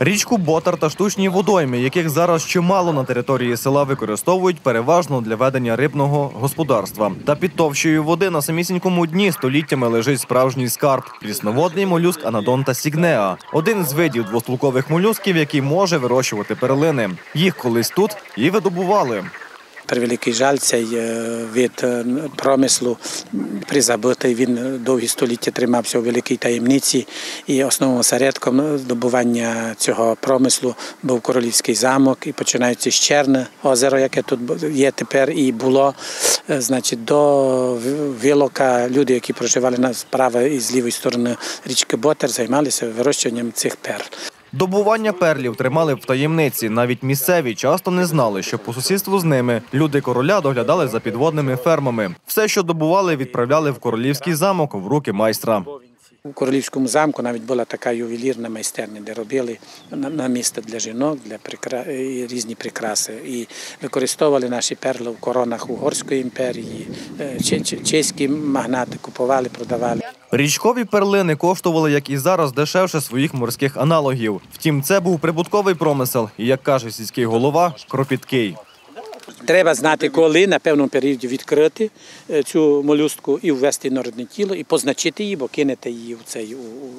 Річку Ботар та штучні водойми, яких зараз чимало на території села використовують переважно для ведення рибного господарства. Та під товщою води на самісінькому дні століттями лежить справжній скарб прісноводний молюск Анадонта сігнеа, один з видів двостулкових молюсків, який може вирощувати перлини. Їх колись тут і видобували. Превеликий жаль, цей е, вид е, промислу призабутий. Він довгі століття тримався у великій таємниці. І основним осередком здобування цього промислу був королівський замок. І починаючи з Черне озеро, яке тут є тепер і було. е, Значить, до Вилока люди, які проживали на з правої і з лівої сторони річки Ботер, займалися вирощуванням цих перл. Добування перлів тримали в таємниці. Навіть місцеві часто не знали, що по сусідству з ними люди короля доглядали за підводними фермами. Все, що добували, відправляли в королівський замок в руки майстра. У королівському замку навіть була така ювелірна майстерня, де робили на, на для жінок, для прикра... різні прикраси. І використовували наші перли в коронах Угорської імперії. Е, че- че- Чеські магнати купували, продавали. Річкові перлини коштували, як і зараз, дешевше своїх морських аналогів. Втім, це був прибутковий промисел, і як каже сільський голова, кропіткий. Треба знати, коли на певному періоді відкрити е, цю молюстку і ввести народне тіло, і позначити її, бо кинете її в цей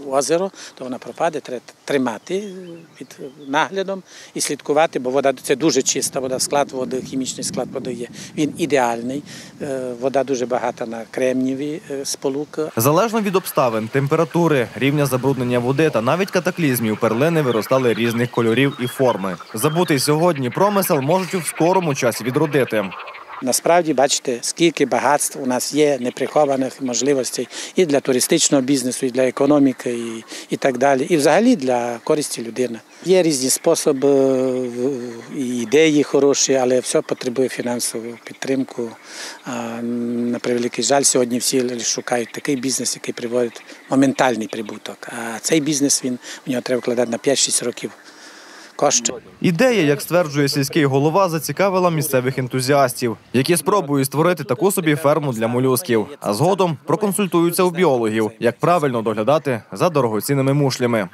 озеро, то вона пропаде. Треба тримати під наглядом і слідкувати, бо вода це дуже чиста вода, склад води, хімічний склад води є. Він ідеальний. Е, Вода дуже багата на кремніві е, сполуки. Залежно від обставин, температури, рівня забруднення води та навіть катаклізмів, перлини виростали різних кольорів і форми. Забутий сьогодні промисел можуть у скорому часі відродити. Насправді бачите, скільки багатств у нас є неприхованих можливостей і для туристичного бізнесу, і для економіки, і, і так далі. І взагалі для користі людини. Є різні способи, ідеї хороші, але все потребує фінансову підтримку. На превеликий жаль, сьогодні всі шукають такий бізнес, який приводить моментальний прибуток. А цей бізнес він у нього треба вкладати на 5-6 років кошти. Ідея, як стверджує сільський голова, зацікавила місцевих ентузіастів, які спробують створити таку собі ферму для молюсків, а згодом проконсультуються у біологів, як правильно доглядати за дорогоцінними мушлями.